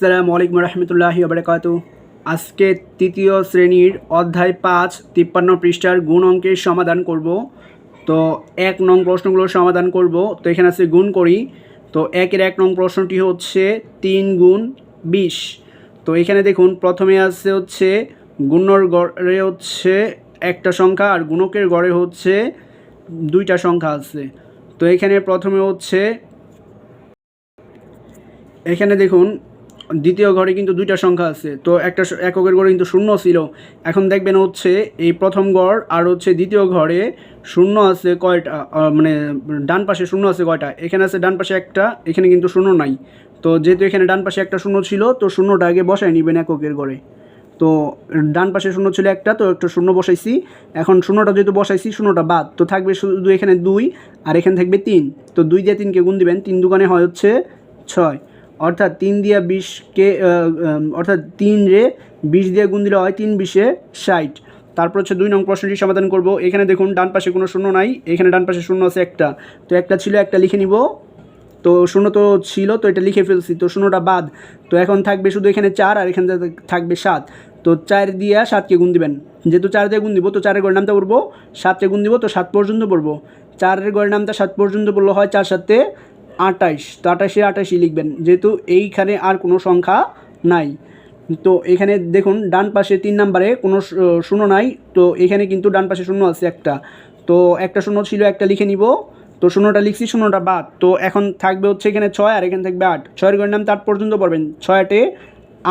সালামু আলাইকুম রহমতুল্লাহি বারকাতু আজকে তৃতীয় শ্রেণির অধ্যায় পাঁচ, তিপ্পান্ন পৃষ্ঠার গুণ অঙ্কের সমাধান করব। তো এক নং প্রশ্নগুলোর সমাধান করব। তো এখানে আছে গুণ করি। তো একের এক নং প্রশ্নটি হচ্ছে তিন গুণ বিশ। তো এখানে দেখুন, প্রথমে আছে হচ্ছে গুণর গড়ে হচ্ছে একটা সংখ্যা আর গুণকের গড়ে হচ্ছে দুইটা সংখ্যা আছে। তো এখানে প্রথমে হচ্ছে, এখানে দেখুন দ্বিতীয় ঘরে কিন্তু দুইটা সংখ্যা আছে। তো একটা এককের ঘরে কিন্তু শূন্য ছিল। এখন দেখবেন হচ্ছে এই প্রথম ঘর আর হচ্ছে দ্বিতীয় ঘরে শূন্য আছে কয়টা? মানে ডান পাশে শূন্য আছে কয়টা? এখানে আছে ডান পাশে একটা, এখানে কিন্তু শূন্য নাই। তো যেহেতু এখানে ডান পাশে একটা শূন্য ছিল, তো শূন্যটা আগে বসায় নেবেন এককের ঘরে। তো ডান পাশে শূন্য ছিল একটা, তো একটা শূন্য বসাইছি। এখন শূন্যটা যেহেতু বসাইছি, শূন্যটা বাদ। তো থাকবে শুধু এখানে দুই আর এখানে থাকবে তিন। তো দুই দিয়ে তিনকে গুণ দিবেন। তিন দোকানে হয় হচ্ছে ছয়। অর্থাৎ তিন দিয়া বিশকে অর্থাৎ তিন রে বিশ দিয়ে গুণ দিলে হয় তিন বিশে ষাট। তারপর হচ্ছে দুই নং প্রশ্নটি সমাধান করব। এখানে দেখুন, ডান পাশে কোনো শূন্য নাই, এখানে ডান পাশে শূন্য আছে একটা। তো একটা ছিল, একটা লিখে নিব। তো শূন্য তো ছিল, তো এটা লিখে ফেলছি, তো শূন্যটা বাদ। তো এখন থাকবে শুধু এখানে চার আর এখানে থাকবে সাত। তো চার দিয়া সাতকে গুণ দিবেন। যেহেতু চার দিয়ে গুণ দিব, তো চারের গড়ের নামটা পড়ব। সাতকে গুণ দিব, তো সাত পর্যন্ত পড়ব। চারের গড়ের নামটা সাত পর্যন্ত পড়ল হয় চার সাতে আটাইশ। তো আটাশে আটাশি লিখবেন। যেহেতু এইখানে আর কোনো সংখ্যা নাই। তো এখানে দেখুন, ডান পাশে তিন নাম্বারে কোনো শূন্য নাই। তো এখানে কিন্তু ডান পাশে শূন্য আছে একটা। তো একটা শূন্য ছিল, একটা লিখে নিব। তো শূন্যটা লিখছি, শূন্যটা বাদ। তো এখন থাকবে হচ্ছে এখানে ছয় আর এখানে থাকবে আট। ছয়ের গড়ের নাম আট পর্যন্ত পড়বেন। ছয় আটে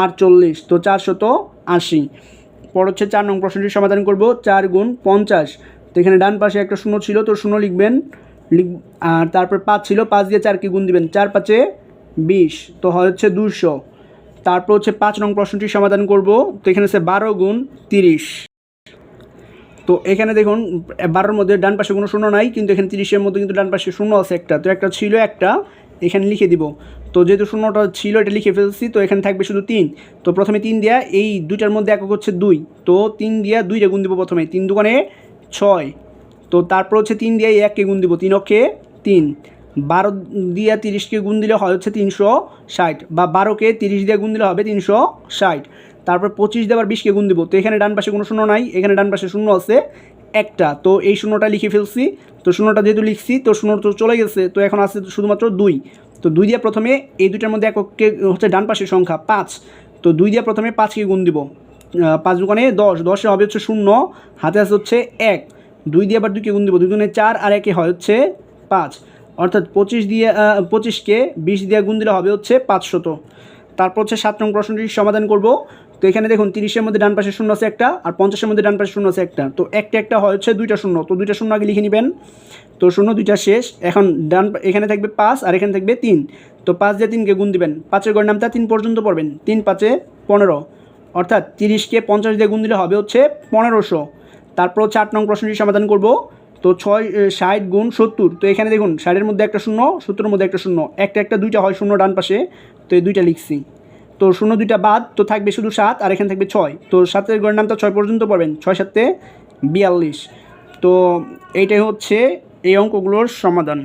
আটচল্লিশ। তো চারশত আশি। পর হচ্ছে চার নং প্রশ্নটি সমাধান করব। চার গুণ পঞ্চাশ। তো এখানে ডান পাশে একটা শূন্য ছিল, তো শূন্য লিখবেন লিখ আর তারপর পাঁচ ছিল, পাঁচ দিয়ে চারকে গুণ দিবেন? চার পাঁচে বিশ, তো হচ্ছে দুশো। তারপর হচ্ছে পাঁচ নং প্রশ্নটি সমাধান করব, তো এখানে হচ্ছে বারো গুণ তিরিশ। তো এখানে দেখুন, বারোর মধ্যে ডান পাশে কোনো শূন্য নাই, কিন্তু এখানে তিরিশের মধ্যে কিন্তু ডান পাশে শূন্য আছে একটা। তো একটা ছিল, একটা এখানে লিখে দিব। তো যেহেতু শূন্যটা ছিল, এটা লিখে ফেলছি, তো এখানে থাকবে শুধু তিন। তো প্রথমে তিন দেয়া, এই দুইটার মধ্যে একক হচ্ছে দুই। তো তিন দিয়া দুইটা গুণ দিব প্রথমে, তিন দোকানে ছয়। তো তারপর হচ্ছে তিন দিয়ে এককে গুণ দিব, তিন অক্ষে তিন। বারো দিয়া তিরিশকে গুণ দিলে হয় হচ্ছে তিনশো ষাট বা বারোকে তিরিশ দিয়ে গুণ দিলে হবে তিনশো ষাট। তারপর পঁচিশ দিয়ে আবার বিশকে গুণ দিব, তো এখানে ডান পাশে কোনো শূন্য নাই, এখানে ডান পাশে শূন্য আছে একটা। তো এই শূন্যটা লিখে ফেলছি, তো শূন্যটা যেহেতু লিখছি, তো শূন্য তো চলে গেছে, তো এখন আছে শুধুমাত্র দুই। তো দুই দিয়ে প্রথমে এই দুইটার মধ্যে এককে হচ্ছে ডান পাশের সংখ্যা পাঁচ। তো দুই দিয়ে প্রথমে পাঁচকে গুণ দিব পাঁচ দোকানে দশ, দশে হবে হচ্ছে শূন্য, হাতে আছে হচ্ছে এক। দুই দিয়ে আবার দুইকে গুণ দিব, দুই দুগুণে চার, আর একে হয় হচ্ছে পাঁচ। অর্থাৎ পঁচিশ দিয়ে পঁচিশকে বিশ দিয়ে গুণ দিলে হবে হচ্ছে পাঁচশত। তারপর হচ্ছে সাত নং প্রশ্নটি সমাধান করব। তো এখানে দেখুন, তিরিশের মধ্যে ডান পাশে শূন্য আছে একটা, আর পঞ্চাশের মধ্যে ডান পাশে শূন্য আছে একটা। তো একটা একটা হয় হচ্ছে দুইটা শূন্য। তো দুইটা শূন্য আগে লিখে নেবেন। তো শূন্য দুইটা শেষ। এখন ডান এখানে থাকবে পাঁচ, আর এখানে থাকবে তিন। তো পাঁচ দিয়ে তিনকে গুণ দিবেন। পাঁচের গড় নামটা তিন পর্যন্ত পড়বেন। তিন পাঁচে পনেরো। অর্থাৎ তিরিশকে পঞ্চাশ দিয়ে গুণ দিলে হবে হচ্ছে পনেরোশো। তারপর হচ্ছে আট নং প্রশ্নটি সমাধান করব। তো ছয় ষাট গুণ সত্তর। তো এখানে দেখুন, ষাটের মধ্যে একটা শূন্য, সত্তরের মধ্যে একটা শূন্য। একটা একটা দুইটা হয় শূন্য ডান পাশে। তো এই দুইটা লিখছি। তো শূন্য দুইটা বাদ, তো থাকবে শুধু সাত, আর এখানে থাকবে ছয়। তো সাতের গড়ের নামটা ছয় পর্যন্ত পাবেন ছয় সাতে বিয়াল্লিশ। তো এইটাই হচ্ছে এই অঙ্কগুলোর সমাধান।